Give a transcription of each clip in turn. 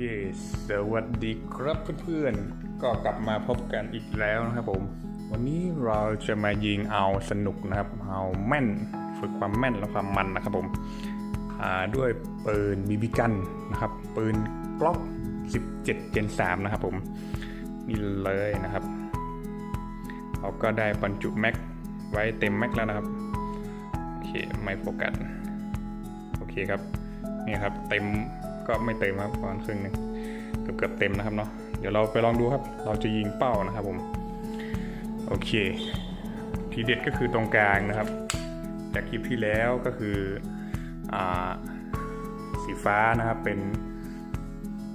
เคสวัสดีครับเพื่อนๆ ก็กลับมาพบกันอีกแล้วนะครับผม วันนี้เราจะมายิงเอาสนุกนะครับ เอาแม่น ฝึกความแม่นและความมันนะครับผมด้วยปืนบีบีกันนะครับ ปืนกล็อก 17 Gen 3นะครับผม นี่เลยนะครับ เราก็ได้บรรจุแม็กไว้เต็มแม็กแล้วนะครับ โอเค ไม่โฟกัส โอเคครับ นี่ครับ เต็ม ก็ไม่เต็มครับประมาณครึ่งหนึงเกือบเกือบเต็มนะครับเนาะเดี๋ยวเราไปลองดูครับ เราจะยิงเป้านะครับผมโอเค ทีเด็ดก็คือตรงกลางนะครับ จากคลิปที่แล้วก็คืออสีฟ้านะครับเป็น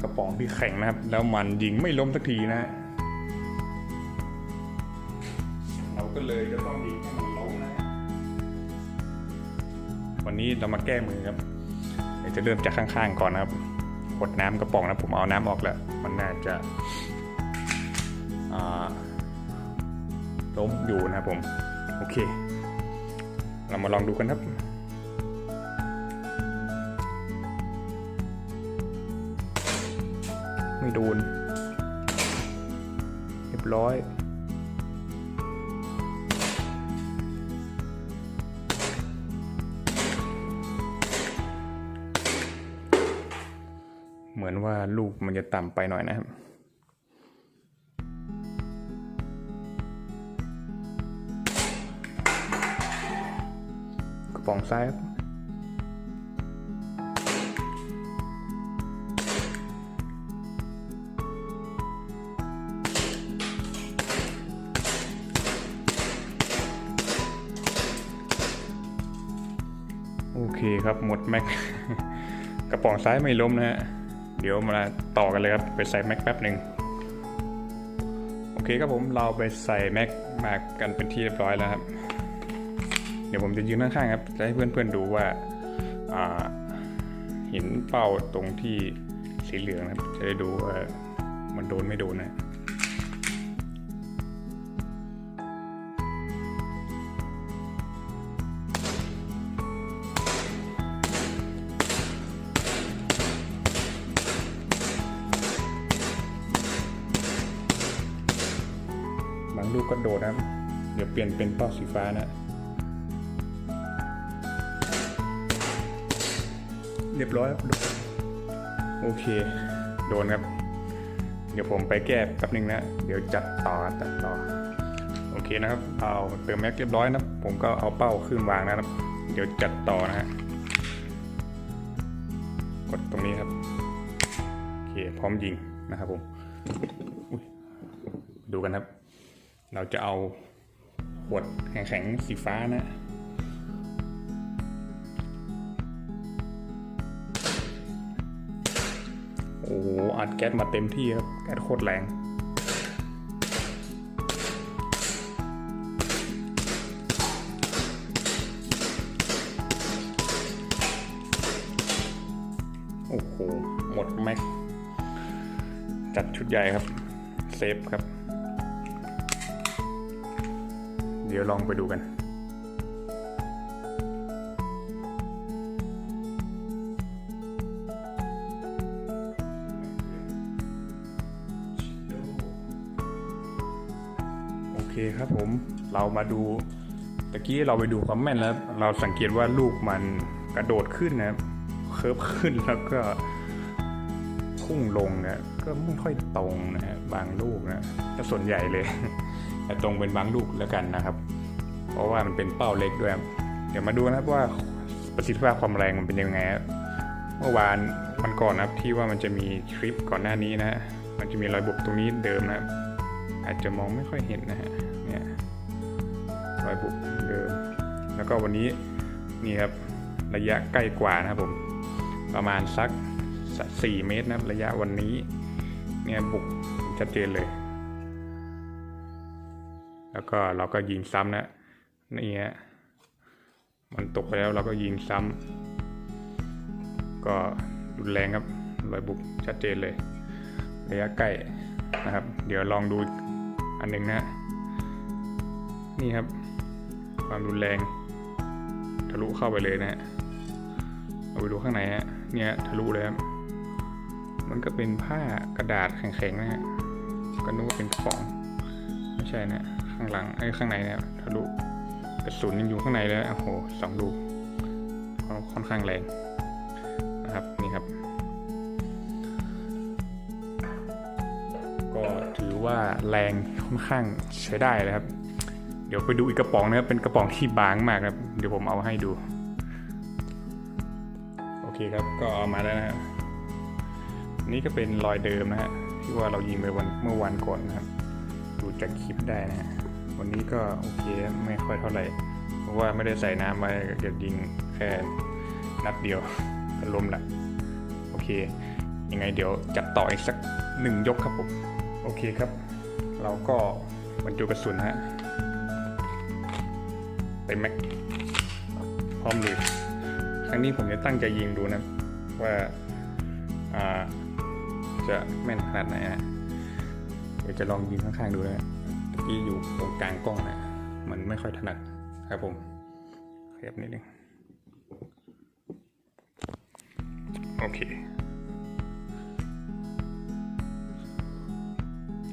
กระป๋องที่แข็งนะครับ แล้วมันยิงไม่ล้มสักทีนะเราก็เลยจะต้องยิงให้มันล้มนะวันนี้เรามาแก้มือครับ ยวจะเริ่มจากข้างๆก่อนนะครับกดน้ำกระป๋องนะผมเอาน้ำออกแล้ว มันน่าจะล้มอยู่นะครับผม โอเค เรามาลองดูกันครับไม่โดน เรียบร้อย เหมือนว่าลูกมันจะต่ำไปหน่อยนะครับกระป๋องซ้ายครับโอเคครับหมดแม็กกระป๋องซ้ายไม่ล้มนะฮะ เดี๋ยวมาต่อกันเลยครับ ไปใส่แม็กแป๊บหนึ่งโอเคครับผมเราไปใส่แม็กมากันเป็นที่เรียบร้อยแล้วครับ เดี๋ยวผมจะยืนข้างๆครับจะให้เพื่อนๆดูว่าเห็นเป้าตรงที่สีเหลืองนะครับ จะได้ดูว่ามันโดนไม่โดนนะางลูกก็โดดนะเดี๋ยวเปลี่ยนเป็นเป้าสีฟ้านะ เรียบร้อยครับโอเค โดนครับ เดี๋ยวผมไปแก้แป๊บนึงนะ เดี๋ยวจัดต่อจัดต่อ โอเคนะครับ เอาเติมแม็กเรียบร้อยนะ ผมก็เอาเป้าขึ้นวางนะครับ เดี๋ยวจัดต่อนะฮะ กดตรงนี้ครับ โอเค พร้อมยิงนะครับผมดูกันครับ เราจะเอาขวดแข็งๆสีฟ้านะโอ้โหอัดแก๊สมาเต็มที่ครับแก๊สโคตรแรงโอ้โห หมดแม็ก จัดชุดใหญ่ครับ เซฟครับ เดี๋ยวลองไปดูกันโอเคครับผมเรามาดูตะกี้เราไปดูความแม่นแล้ว เราสังเกตว่าลูกมันกระโดดขึ้นนะครับเคิร์ฟขึ้นแล้วก็พุ่งลงนะก็ไม่ค่อยตรงนะฮะบางลูกนะก็ส่วนใหญ่เลย แต่ตรงเป็นบางลูกแล้วกันนะครับ เพราะว่ามันเป็นเป้าเล็กด้วยเดี๋ยวมาดูนะครับว่าประสิทธิภาพความแรงมันเป็นยังไงเมื่อวานมันก่อนนะครับที่ว่ามันจะมีคลิปก่อนหน้านี้นะฮะมันจะมีรอยบุบตรงนี้เดิมนะครับอาจจะมองไม่ค่อยเห็นนะฮะเนี่ยรอยบุบเดิม แล้วก็วันนี้นี่ครับระยะใกล้กว่านะครับผมประมาณสักสี่เมตรนะครับระยะวันนี้เนี่ยบุกชัดเจนเลย แล้วก็เราก็ยิงซ้ำนะนี่ฮะมันตกไปแล้วเราก็ยิงซ้ำก็รุนแรงครับรอยบุกชัดเจนเลยระยะใกล้นะครับ เดี๋ยวลองดูอันหนึงนะนี่ครับ ความรุนแรงทะลุเข้าไปเลยนะฮะเอาไปดูข้างในฮะเนี่ยทะลุเลยครับมันก็เป็นผ้ากระดาษแข็งๆนะฮะก็นึกว่าเป็นกระป๋องไม่ใช่นะ ข้างหลังไอ้ข้างในเนี่ยทะลุกระสุนยังอยู่ข้างในเลยโอ้โหสองลูกก็ค่อนข้างแรงนะครับนี่ครับ ก็ถือว่าแรงค่อนข้างใช้ได้เลยครับ เดี๋ยวไปดูอีกกระป๋องนะครับเป็นกระป๋องที่บางมากครับ เดี๋ยวผมเอาให้ดู โอเคครับก็เอามาแล้วนะนี่ก็เป็นรอยเดิมนะฮะที่ว่าเรายิงไปวันเมื่อวันก่อนนะครับ ดูจากคลิปได้นะฮะ วันนี้ก็โอเคไม่ค่อยเท่าไหร่ เพราะว่าไม่ได้ใส่น้ำไว้อยากยิงแค่นัดเดียวก็ล้มละโอเค ยังไงเดี๋ยวจัดต่ออีกสักหนึ่งยกครับผม โอเคครับ เราก็บรรจุกระสุนฮะเต็มแม็กพร้อมเลยครั้งนี้ผมจะตั้งใจยิงดูนะ ว่าอ่าจะแม่นขนาดไหนฮะเดี๋ยวจะลองยิงข้างๆดูนะ ที่อยู่ตรงกลางกล้องนะมันไม่ค่อยถนัดครับผมขยับนิดนึงโอเค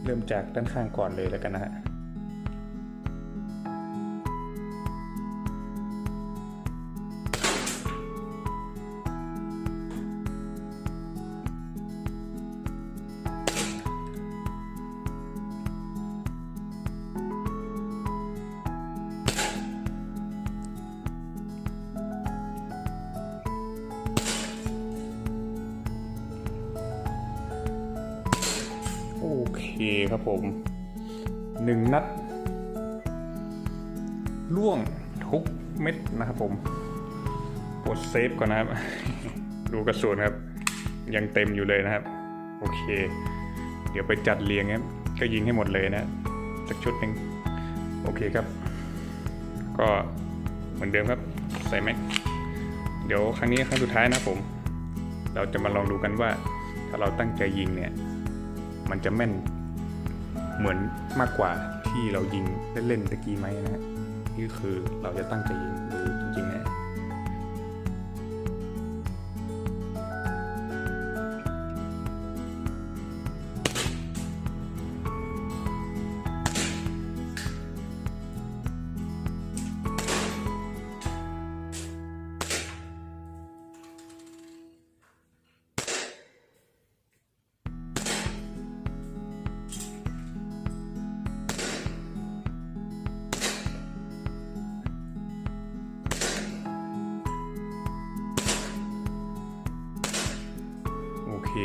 เริ่มจากด้านข้างก่อนเลยแล้วกันนะฮะ คครับผมหนึ่งนัดล่วงทุกเม็ดนะครับผมกดเซฟก่อนนะครับ ดูกระสุนครับ ยังเต็มอยู่เลยนะครับ โอเค เดี๋ยวไปจัดเรียงครับก็ยิงให้หมดเลยนะสักชุดหนึ่งโอเคครับ ก็เหมือนเดิมครับ ใส่แม็กเดี๋ยวครั้งนี้ครั้งสุดท้ายนะครับผม เราจะมาลองดูกันว่า ถ้าเราตั้งใจยิงเนี่ย มันจะแม่น เหมือนมากกว่าที่เรายิงเล่นๆตะกี้ไหมนะฮะนี่คือเราจะตั้งใจยิงดูจริงๆนะ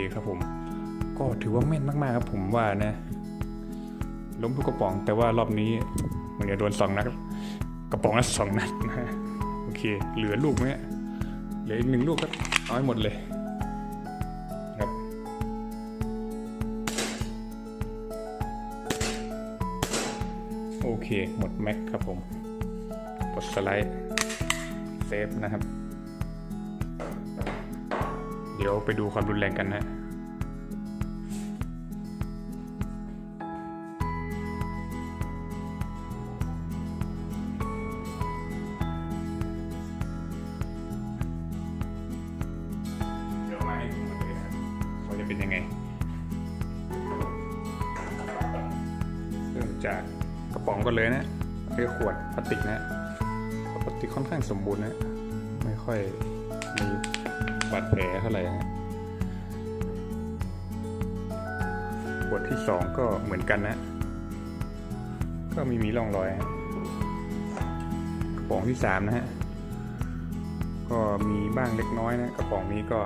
คครับผม ก็ถือว่าแม่นมากๆครับผมว่านะ ล้มทุกกระป๋อง แต่ว่ารอบนี้เหมันจะโดนสองนัดกระป๋องละสองนัดนะฮะโอเค เหลือลูกไหมเหลืออีกหนึ่งลูกก็เอาให้หมดเลยครับโอเค หมดแม็กครับผมกดสไลด์เซฟนะครับ ดี๋ยวไปดูความรุนแรงกันนะเดี๋ยวมาให้ดูหมดเลยนะครับว่าจะเป็นยังไง เริ่มจากกระป๋องก่อนเลยนะเรียกขวดพลาสติกนะพลาสติกค่อนข้างสมบูรณ์นะ ไม่ค่อยมี บาดแผลเท่าไหร่นะขวดที่สองก็เหมือนกันนะ ก็ม่มีร่องรอยฮะกระป๋องที่สามนะฮะ ก็มีบ้างเล็กน้อยนะกระป๋องนี้ก็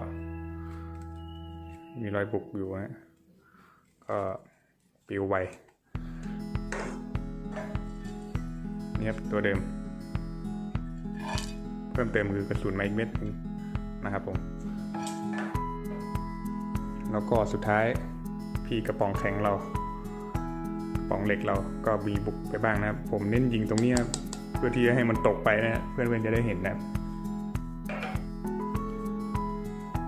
มีรอยบุกอยู่นะก็ปิวไวนี่ครับตัวเดิม เพิ่มเติมคือกระสุนไมาอีกเม็ดนึงนะครับผม แล้วก็สุดท้ายพี่กระป๋องแข็งเรากระป๋องเหล็กเราก็มีบุกไปบ้างนะครับ ผมเน้นยิงตรงนี้เพื่อที่จะให้มันตกไปนะฮะเพื่อนๆจะได้เห็นนะครับ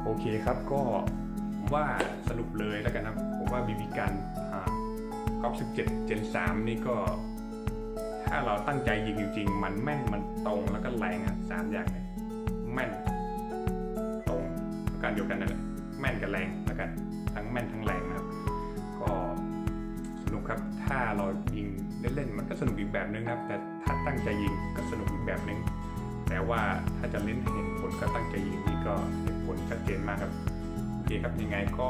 โอเคครับก็ผมว่าสรุปเลยแล้วกันครับผมว่าบีบีกันก๊อฟ17 Gen 3 นี่ก็ ถ้าเราตั้งใจยิงจริงๆ มันแม่นมันตรงแล้วก็แรงอะสามอย่างเลยแม่น ตรงแล้วกันเดียวกันนั่นแหละ แม่นกับแรงแล้วกันทั้งแม่นทั้งแรงนะครับ ก็สนุกครับถ้าเรายิงเล่นๆมันก็สนุกอีกแบบนึงนะครับ แต่ถ้าตั้งใจยิงก็สนุกอีกแบบนึง แต่ว่าถ้าจะเล่นให้เห็นผลก็ตั้งใจยิงนี่ก็เห็นผลชัดเจนมากครับโอเคครับยังไงก็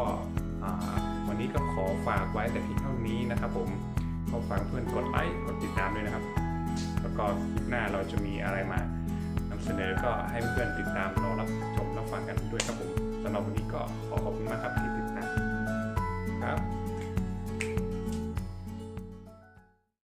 วันนี้ก็ขอฝากไว้แต่เพียงเท่านี้นะครับผมขอฝากเพื่อนกดไลค์กดติดตามด้วยนะครับ แล้วก็คลิปหน้าเราจะมีอะไรมานำเสนอก็ให้เพื่อนติดตามรอรับชมรับฟังกันด้วยครับผม สำหรับวันนี้ก็ขอขอบคุณมากครับที่ติดตามครับ